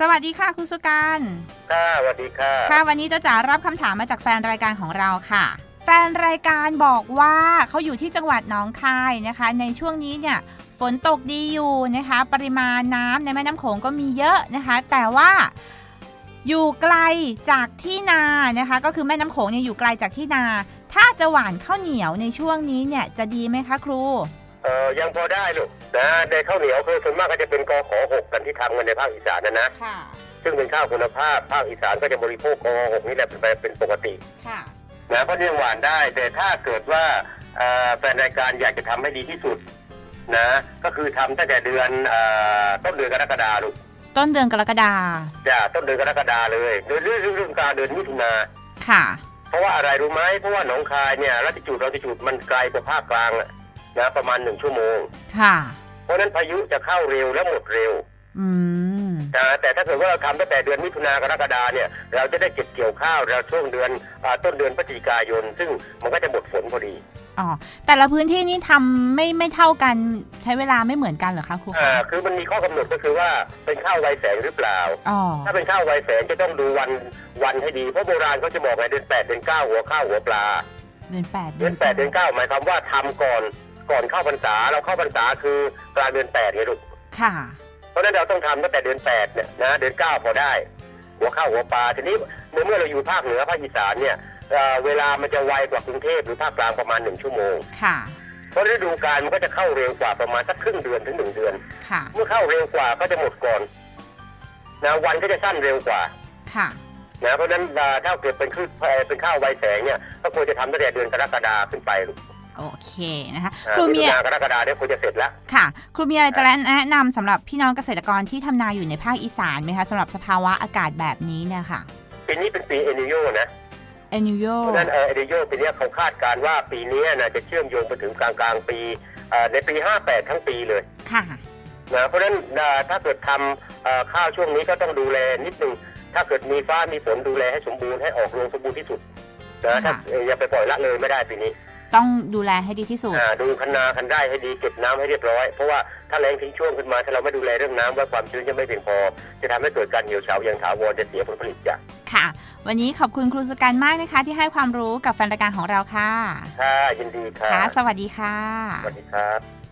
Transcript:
สวัสดีค่ะคุณสุการค่ะสวัสดีค่ะ ค่ะวันนี้จะจ๋ารับคำถามมาจากแฟนรายการของเราค่ะ แฟนรายการบอกว่าเขาอยู่ที่จังหวัดหนองคายนะคะ ในช่วงนี้เนี่ยฝนตกดีอยู่นะคะ ปริมาณน้ำในแม่น้ำโขงก็มีเยอะนะคะ แต่ว่าอยู่ไกลจากที่นานะคะ ก็คือแม่น้ำโขงเนี่ยอยู่ไกลจากที่นา ถ้าจะหว่านข้าวเหนียวในช่วงนี้เนี่ยจะดีไหมคะครู เออยังพอได้ลูกนะในข้าวเหนียวคือส่วนมากก็จะเป็นกอขอหกกันที่ทำกันในภาคอีสานนะนะค่ะ ซึ่งเป็นข้าวคุณภาพภาคอีสานก็จะบริโภคกอหกนี่แหละเป็นเป็นปกติค่ะนะเพราะเรื่องหวานได้ แต่ถ้าเกิดว่าเอ่อแฟนรายการอยากจะทำให้ดีที่สุดนะก็คือทำตั้งแต่เดือนเอ่อต้นเดือนกรกฎาลูกต้นเดือนกรกฎาจ้ะต้นเดือนกรกฎาเลยโดยเรื่องเรื่องการเดือนมิถุนาค่ะ เพราะว่าอะไรรู้ไหมเพราะว่าหนองคายเนี่ยรัติจูดรัติจูดมันไกลกว่าภาคกลางอะ นะประมาณหนึ่งชั่วโมง ค่ะ เพราะฉะนั้นพายุจะเข้าเร็วและหมดเร็ว อืมนะแต่ถ้าเกิดว่าเราทำตั้งแต่เดือนมิถุนากรกฎาเนี่ย เราจะได้เก็บเกี่ยวข้าวเราช่วงเดือนอาต้นเดือนพฤศจิกายน ซึ่งมันก็จะหมดฝนพอดีอ๋อแต่ละพื้นที่นี่ทำไม่ไม่เท่ากันใช้เวลาไม่เหมือนกันเหรอคะครูอ่าคะคือมันมีข้อกำหนดก็คือว่าเป็นข้าวไวแสงหรือเปล่าอ๋อถ้าเป็นข้าวไวแสงจะต้องดูวันวันให้ดีเพราะโบราณเขาจะบอกไงเดือนแปดเดือนเก้าหัวข้าวหัวปลาเดือนแปดเดือนแปดเดือนเก้าหมายความว่าทำก่อน ก่อนเข้าพรรษาเราเข้าพรรษาคือกลางเดือนแปดไงลูกค่ะ เพราะฉะนั้นเราต้องทำตั้งแต่เดือนแปดเนี่ยนะเดือนเก้าพอได้ หัวข้าวหัวปลาทีนี้เมื่อเมื่อเราอยู่ภาคเหนือภาคอีสานเนี่ยเอ่อเวลามันจะไวกว่ากรุงเทพหรือภาคกลางประมาณหนึ่งชั่วโมงค่ะเพราะฤดูกาลมันก็จะเข้าเร็วกว่าประมาณสักครึ่งเดือนถึงหนึ่งเดือนค่ะเมื่อเข้าเร็วกว่าก็จะหมดก่อนนะวันก็จะสั้นเร็วกว่า ค่ะนะเพราะฉะนั้นเอ่อถ้าเกิดเป็นคือเอ่อเป็นข้าวไวแสงเนี่ยก็ควรจะทำตั้งแต่เดือนกรกฎาขึ้นไปลูก โอเคนะคะอ่าครูมิมีถุนากรกฎาเนี่ยควรจะเสร็จแล้วค่ะ ครูมีอะไรจะแนะนำสำหรับพี่น้องเกษตรกรที่ทำนาอยู่ในภาคอีสานไหมคะสำหรับสภาวะอากาศแบบนี้เนี่ยค่ะปีนี้เป็นปีเอนิโยนะเอนิโยเพราะฉะนั้นเออเอเดโยปีเนี้ยเขาคาดการณ์ว่าปีเนี้ยนะจะเชื่อมโยงไปถึงกลางกลางๆปีเอ่อในปี 58 ทั้งปีเลยค่ะนะเพราะฉะนั้นเอ่อถ้าเกิดทำเอ่อข้าวช่วงนี้ก็ต้องดูแลนิดนึงถ้าเกิดมีฟ้ามีฝนดูแลให้สมบูรณ์ให้ออกรวงสมบูรณ์ที่สุดนะถ้าค่ะเอ่ออย่าไปปล่อยละเลยไม่ได้ปีนี้ ต้องดูแลให้ดีที่สุด อ่าดูคันนาคันได้ให้ดีเก็บน้ำให้เรียบร้อย เพราะว่าถ้าแรงทิ้งช่วงขึ้นมาถ้าเราไม่ดูแลเรื่องน้ำว่าความชื้นจะไม่เพียงพอ จะทำให้เกิดการเหี่ยวเฉาอย่างถาวรจะเสียผลผลิตจ้ะค่ะ วันนี้ขอบคุณครูสการมากนะคะ ที่ให้ความรู้กับแฟนรายการของเราค่ะ ค่ะยินดีค่ะ ค่ะ สวัสดีค่ะ สวัสดีครับ